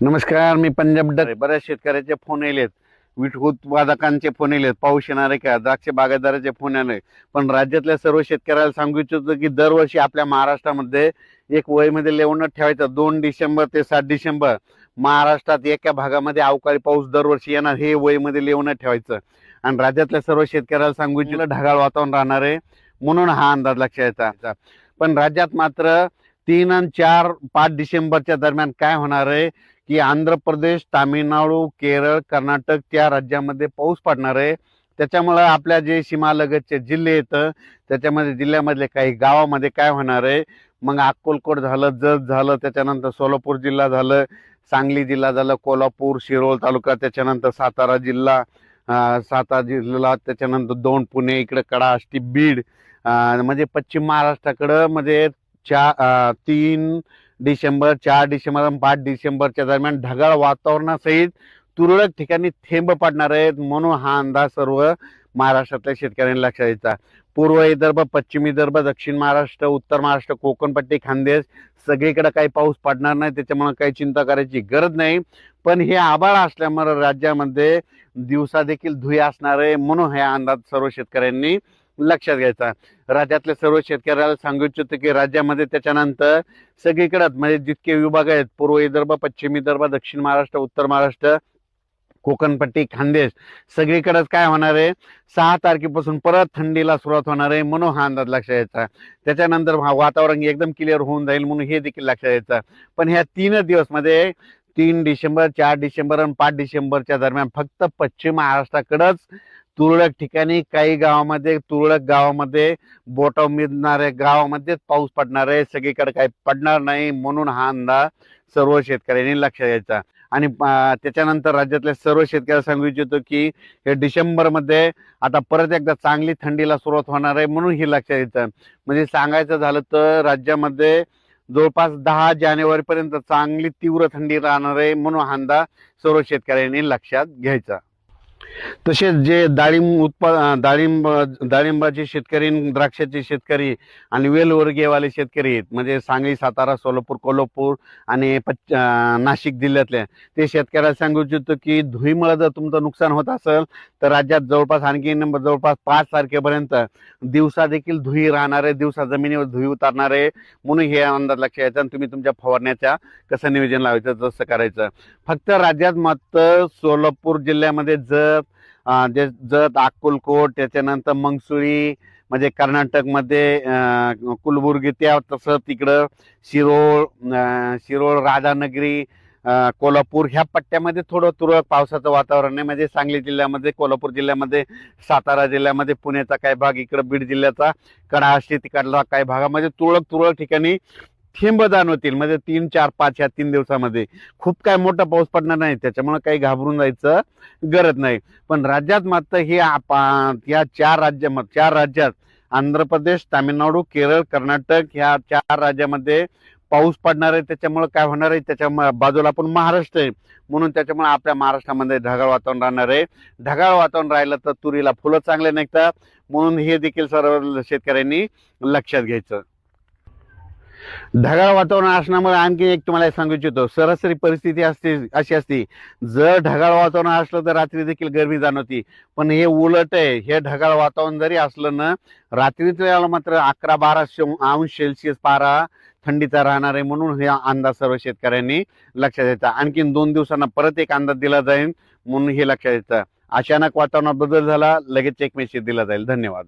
नमस्कार मी पंजाब डरे बऱ्याच शेतकऱ्याचे फोन येलेत वीट उत्पादकांचे फोन येलेत पाऊस येणार आहे का? द्राक्ष बागायतदाराचे फोन आले पण राज्यातल्या सर्व शेतकऱ्याला सांगू इच्छितो की दरवर्षी आपल्या महाराष्ट्रामध्ये एक वयमध्ये लेवणं ठेवायचं. दोन डिसेंबर ते सात डिसेंबर. महाराष्ट्रात एका भागामध्ये अवकाळी पाऊस दरवर्षी येणार. हे वयमध्ये लेवणं ठेवायचं. आणि राज्यातल्या सर्व शेतकऱ्याला सांगू इच्छितो ढगाळ वातावरण राहणार आहे. म्हणून हा अंदाज लक्षात यायचा पण राज्यात मात्र तीन आणि चार पाच डिसेंबरच्या दरम्यान काय होणार आहे? की आंध्र प्रदेश तामिळनाडू केरळ कर्नाटक त्या राज्यामध्ये पाऊस पडणार आहे. त्याच्यामुळं आपल्या जे सीमालगतचे जिल्हे येतं त्याच्यामध्ये जिल्ह्यामधले काही गावामध्ये काय होणार आहे? मग अक्कलकोट झालं जत झालं त्याच्यानंतर सोलापूर जिल्हा झालं सांगली जिल्हा झालं कोल्हापूर शिरोळ तालुका त्याच्यानंतर सातारा जिल्हा सातारा जिल्हा त्याच्यानंतर दोन पुणे इकडं कडा आष्टी बीड म्हणजे पश्चिम महाराष्ट्राकडं म्हणजे चा तीन डिसेंबर चार डिसेंबर आणि पाच डिसेंबरच्या दरम्यान ढगाळ वातावरणासहित तुरळक ठिकाणी थेंब पडणार आहेत म्हणून हा अंदाज सर्व महाराष्ट्रातल्या शेतकऱ्यांनी लक्षात द्यायचा पूर्व विदर्भ पश्चिम विदर्भ दक्षिण महाराष्ट्र उत्तर महाराष्ट्र कोकणपट्टी खानदेश सगळीकडे काही पाऊस पडणार नाही त्याच्यामुळे काही चिंता करायची गरज नाही. पण हे आभाळ असल्यामुळे राज्यामध्ये दिवसा देखील धुई असणार आहे म्हणून हे अंदाज सर्व शेतकऱ्यांनी लक्षात घ्यायचा. राज्यातल्या सर्व शेतकऱ्याला सांगू इच्छितो की राज्यामध्ये त्याच्यानंतर सगळीकडं म्हणजे जितके विभाग आहेत पूर्व विदर्भ पश्चिम विदर्भ दक्षिण महाराष्ट्र उत्तर महाराष्ट्र कोकणपट्टी खानदेश सगळीकडेच काय होणार आहे? सहा तारखेपासून परत थंडीला सुरुवात होणार आहे म्हणून हा अंदाज लक्षात यायचा त्याच्यानंतर वातावरण एकदम क्लिअर होऊन जाईल म्हणून हे देखील लक्षात यायचं पण ह्या तीन दिवसमध्ये तीन डिसेंबर चार डिसेंबर आणि पाच डिसेंबरच्या दरम्यान फक्त पश्चिम महाराष्ट्राकडंच तुरळक ठिकाणी काही गावामध्ये तुरळक गावामध्ये बोटाव मिळणाऱ्या गावामध्येच पाऊस पडणार आहे सगळीकडे काही पडणार नाही म्हणून हा अंदाज सर्व शेतकऱ्यांनी लक्षात द्यायचा आणि त्याच्यानंतर राज्यातल्या सर्व शेतकऱ्याला सांगू इच्छितो की हे डिसेंबरमध्ये आता परत एकदा चांगली थंडीला सुरुवात होणार आहे म्हणून हे लक्षात द्यायचं म्हणजे सांगायचं झालं तर राज्यामध्ये जवळपास दहा जानेवारीपर्यंत चांगली तीव्र थंडी राहणार आहे म्हणून हा अंदाज सर्व शेतकऱ्यांनी लक्षात घ्यायचा. तसेच जे डाळिंब उत्पा डाळिंब डाळिंबाचे शेतकरी आणि द्राक्षाचे शेतकरी आणि वेलवर्गीयवाले शेतकरी आहेत. म्हणजे सांगली सातारा सोलापूर कोल्हापूर आणि पच नाशिक जिल्ह्यातल्या ते शेतकऱ्याला सांगू इच्छितो की धुईमुळे जर तुमचं नुकसान होत असेल तर राज्यात जवळपास आणखी जवळपास पाच तारखेपर्यंत दिवसा देखील धुई राहणार आहे दिवसा जमिनीवर धुई उतारणार आहे म्हणून हे अंदाज लक्षात यायचं आणि तुम्ही तुमच्या फवारण्याच्या कसं नियोजन लावायचं तसं करायचं. फक्त राज्यात मात्र सोलापूर जिल्ह्यामध्ये जर जे जत अक्कलकोट त्याच्यानंतर मंगसुळी म्हणजे कर्नाटकमध्ये कुलबुर्गी त्या तसं तिकडं शिरोळ शिरोळ राधानगरी कोल्हापूर ह्या पट्ट्यामध्ये थोडं तुरळक पावसाचं वातावरण आहे. म्हणजे सांगली जिल्ह्यामध्ये कोल्हापूर जिल्ह्यामध्ये सातारा जिल्ह्यामध्ये पुण्याचा काही भाग इकडं बीड जिल्ह्याचा कडाहाशी तिकडला काही भागामध्ये म्हणजे तुरळक तुरळक ठिकाणी थेंब जाणवतील म्हणजे तीन चार पाच ह्या तीन दिवसामध्ये. खूप काय मोठा पाऊस पडणार नाही. त्याच्यामुळे काही घाबरून जायचं गरज नाही. पण राज्यात मात्र हे आपा- या चार राज्य चार राज्यात आंध्र प्रदेश तामिळनाडू केरळ कर्नाटक ह्या चार राज्यामध्ये पाऊस पडणार आहे. त्याच्यामुळे काय होणार आहे? त्याच्या बाजूला पण महाराष्ट्र आहे. म्हणून त्याच्यामुळे आपल्या महाराष्ट्रामध्ये ढगाळ वातावरण राहणार आहे. ढगाळ वातावरण राहिलं तर तुरीला फुलं चांगले निघतात. म्हणून हे देखील सर्व शेतकऱ्यांनी लक्षात घ्यायचं. ढगाळ वातावरण असल्यामुळे आणखी एक तुम्हाला सांगू इच्छितो सरासरी परिस्थिती असते अशी असते जर ढगाळ वातावरण असलं तर रात्री देखील गरमी जाणवती पण हे उलट आहे हे ढगाळ वातावरण जरी असलं ना रात्रीच वेळेला मात्र अकरा बारा अंश सेल्सिअस पारा थंडीचा राहणार आहे म्हणून हे अंदाज सर्व शेतकऱ्यांनी लक्षात द्यायचा आणखीन दोन दिवसांना परत एक अंदाज दिला जाईल म्हणून हे लक्षात येतं. अचानक वातावरणात बदल झाला लगेच एक मेसेज दिला जाईल. धन्यवाद.